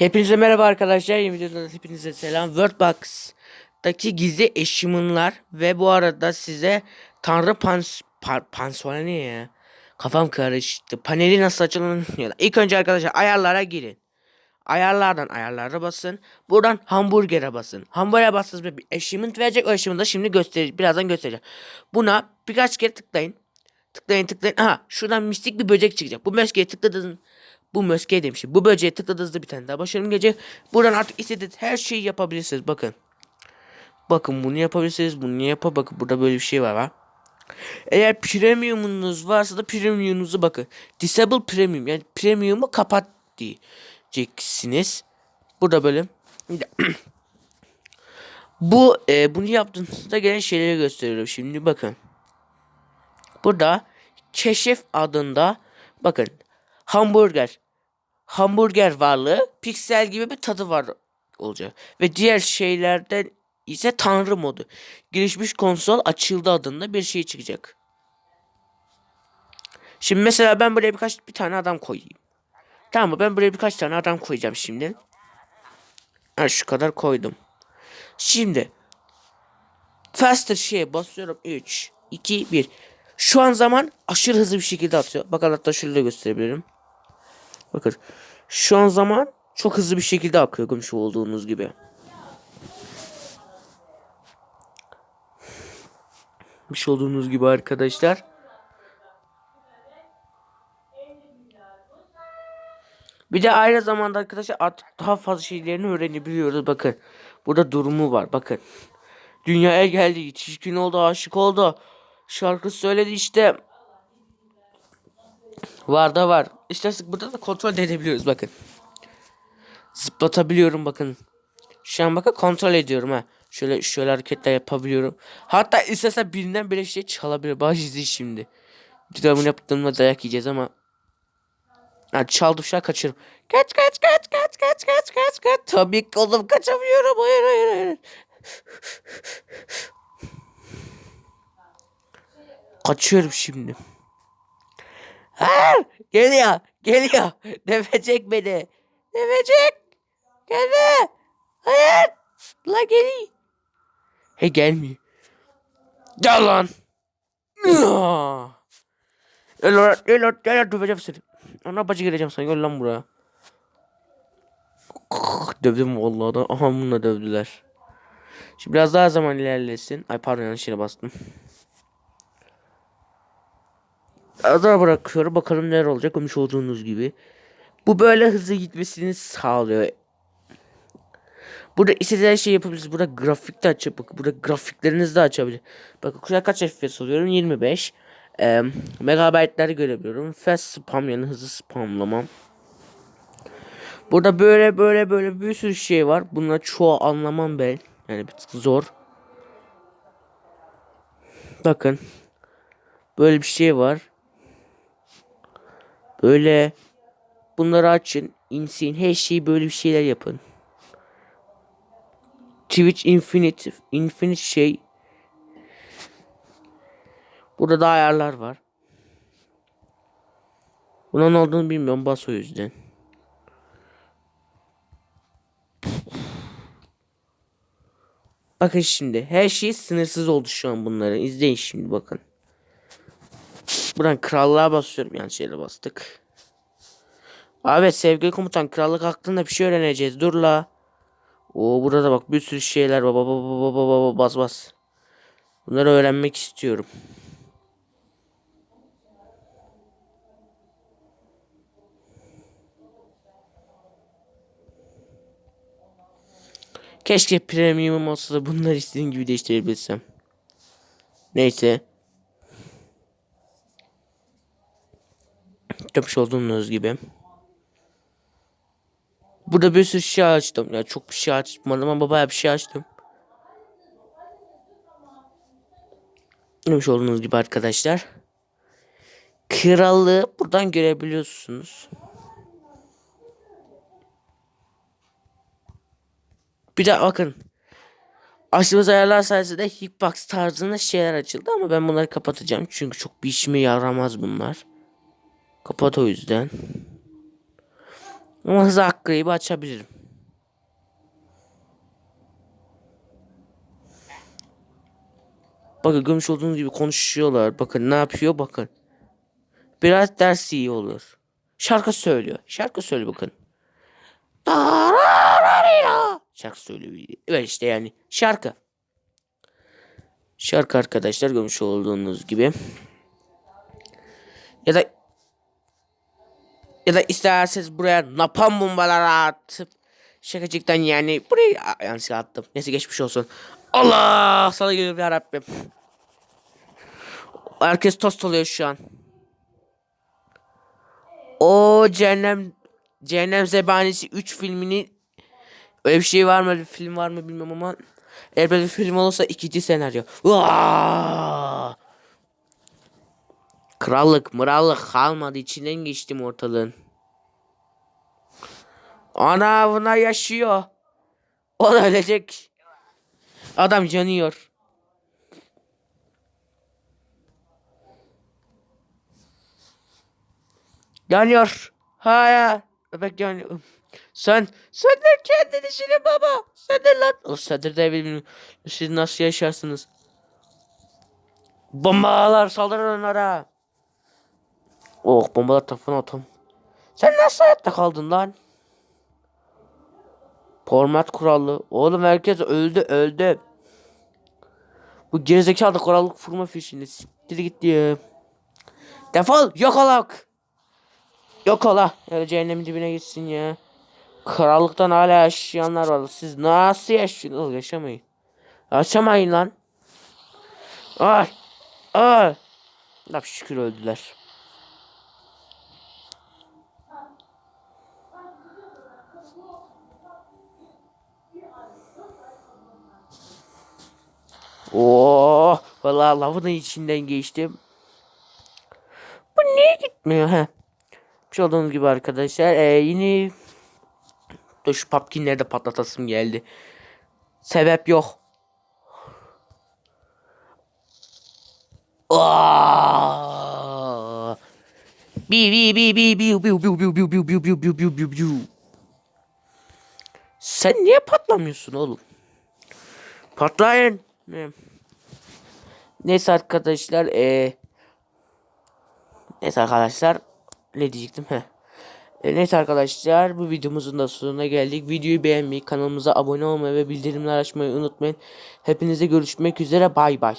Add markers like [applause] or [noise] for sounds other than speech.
Hepinize merhaba arkadaşlar. Yeni videoda hepinize selam. Wordbox'taki gizli eşiminler ve bu arada size Tanrı pans ne ya? Kafam karıştı. Paneli nasıl bilmiyorum. İlk önce arkadaşlar ayarlara girin. Ayarlardan ayarlara basın. Buradan hamburgere basın. Hamburgere bastığınız bir achievement verecek. O achievement'ı şimdi göstereceğim. Birazdan göstereceğim. Buna birkaç kere tıklayın. Tıklayın tıklayın. Aha şuradan mistik bir böcek çıkacak. Bu möskeye tıkladığınız bu möskeye demişim. Bu böceğe tıkladığınızda bir tane daha başarım gelecek. Buradan artık istediğiniz her şeyi yapabilirsiniz. Bakın. Bakın bunu yapabilirsiniz. Bunu yapar. Bakın burada böyle bir şey var ha. Eğer premiumunuz varsa da premiumunuzu bakın. Disable premium yani premiumu kapat diyeceksiniz. Burada böyle. [clears throat] Bu e, bunu yaptığınızda gelen şeyleri gösteriyorum. Şimdi bakın. Burada keşif adında bakın hamburger hamburger varlığı piksel gibi bir tadı var olacak. Ve diğer şeylerden ise tanrı modu. Gelişmiş konsol açıldı adında bir şey çıkacak. Şimdi mesela ben buraya birkaç bir tane adam koyayım. Tamam mı? Ben buraya birkaç tane adam koyacağım şimdi. Ha, şu kadar koydum. Şimdi faster şeye basıyorum 3 2 1 şu an zaman aşırı hızlı bir şekilde atıyor. Bakın hatta şöyle gösterebilirim. Bakın şu an zaman çok hızlı bir şekilde akıyor görmüş olduğunuz gibi. Görmüş olduğunuz gibi arkadaşlar. Bir de aynı zamanda arkadaşlar artık daha fazla şeylerini öğrenebiliyoruz. Bakın burada durumu var. Bakın dünyaya geldi, yetişkin oldu, aşık oldu. Şarkı söyledi işte. Var da var. İşte burada da kontrol edebiliyoruz bakın. Zıplatabiliyorum bakın. Şu an bakın kontrol ediyorum ha. Şöyle şöyle hareketler yapabiliyorum. Hatta istesem birinden bir şey çalabilir. Bak izleyin şimdi. Bir yaptığımda dayak yiyeceğiz ama. Ha, çaldım şu an kaçırım. Kaç kaç kaç kaç kaç kaç kaç kaç. Tabii ki oğlum kaçamıyorum. Hayır hayır hayır. Kaçıyorum şimdi. Hayır. Geliyor. Geliyor. [laughs] Devecek beni. Devecek. Gelme. Hayır. La geliyor. He gelmiyor. Gel lan. [clears throat] Gel lan. Gel lan. Gel lan. Döveceğim seni. Ana bacı gireceğim sana. Gel lan buraya. [clears throat] Dövdüm vallahi da. Aha bununla dövdüler. Şimdi biraz daha zaman ilerlesin. Ay pardon yanlış yere bastım. Ada bırakıyorum. Bakalım neler olacak. Görmüş olduğunuz gibi. Bu böyle hızlı gitmesini sağlıyor. Burada istediğiniz her şeyi. Burada grafik de açıp bakın. Burada grafiklerinizi de açabilir. Bakın kuşak kaç FPS oluyorum? 25. Ee, megabaytları görebiliyorum. Fast spam yani hızlı spamlamam. Burada böyle böyle böyle bir sürü şey var. Bunlar çoğu anlamam ben. Yani bir tık zor. Bakın. Böyle bir şey var. Böyle bunları açın, insin, her şeyi böyle bir şeyler yapın. Twitch Infinite, Infinite şey. Burada da ayarlar var. Bunun olduğunu bilmiyorum bas o yüzden. Bakın şimdi her şey sınırsız oldu şu an bunları. İzleyin şimdi bakın. Buradan krallığa basıyorum. Yanlış yere bastık. Abi sevgili komutan krallık hakkında bir şey öğreneceğiz. Dur la. Oo burada bak bir sürü şeyler. Baba baba baba baba bas bas. Bunları öğrenmek istiyorum. Keşke premium olsa da bunları istediğim gibi değiştirebilsem. Neyse. Yapmış olduğunuz gibi. Burada bir sürü şey açtım. Ya çok bir şey açmadım ama bayağı bir şey açtım. Yapmış olduğunuz gibi arkadaşlar. Krallığı buradan görebiliyorsunuz. Bir de bakın. Açtığımız ayarlar sayesinde hitbox tarzında şeyler açıldı ama ben bunları kapatacağım. Çünkü çok bir işime yaramaz bunlar. Kapat o yüzden. Ama hızlı hakkıyı açabilirim. Bakın görmüş olduğunuz gibi konuşuyorlar. Bakın ne yapıyor bakın. Biraz ders iyi olur. Şarkı söylüyor. Şarkı söylüyor bakın. Şarkı söylüyor. Evet işte yani şarkı. Şarkı arkadaşlar görmüş olduğunuz gibi. Ya da ya da isterseniz buraya napalm bombaları atıp şakacıktan yani buraya Aa, yanlış attım. Neyse geçmiş olsun. Allah sana geliyor ya Rabbim. Herkes tost oluyor şu an. O cehennem Cehennem Zebanisi 3 filmini öyle bir şey var mı bir film var mı bilmem ama eğer böyle bir film olursa ikinci senaryo. Vaa! Krallık mırallık kalmadı içinden geçtim ortalığın. Ana buna yaşıyor. O da ölecek. Adam yanıyor. Yanıyor. Hayır. Bebek yanıyor. Sen, söndür kendi dişini baba. Söndür lan. O söndür de bilmiyorum. Siz nasıl yaşarsınız? Bombalar saldırın onlara. Oh bombalar tarafına atam. Sen nasıl hayatta kaldın lan? Format kurallı. Oğlum herkes öldü öldü. Bu gerizekalı kurallık fırma fişini. Siktir git ya. Defol yok olak. Yok ola. Ya cehennemin dibine gitsin ya. Krallıktan hala yaşayanlar var. Siz nasıl yaşıyorsunuz? Yaşamayın. Yaşamayın lan. Ay. Ay. Laf şükür öldüler. Oo, vallahi lavın içinden geçtim. Bu niye gitmiyor ha? Yapmış olduğunuz gibi arkadaşlar ee, yine Dur şu papkinleri de patlatasım geldi. Sebep yok. Aa! Bi bi bi bi bi bi bi bi bi bi bi bi bi bi bi bi Sen niye patlamıyorsun oğlum? Patlayın. Ne? Neyse arkadaşlar ee, Neyse arkadaşlar ne diyecektim he. E, neyse arkadaşlar bu videomuzun da sonuna geldik. Videoyu beğenmeyi, kanalımıza abone olmayı ve bildirimler açmayı unutmayın. Hepinize görüşmek üzere bay bay.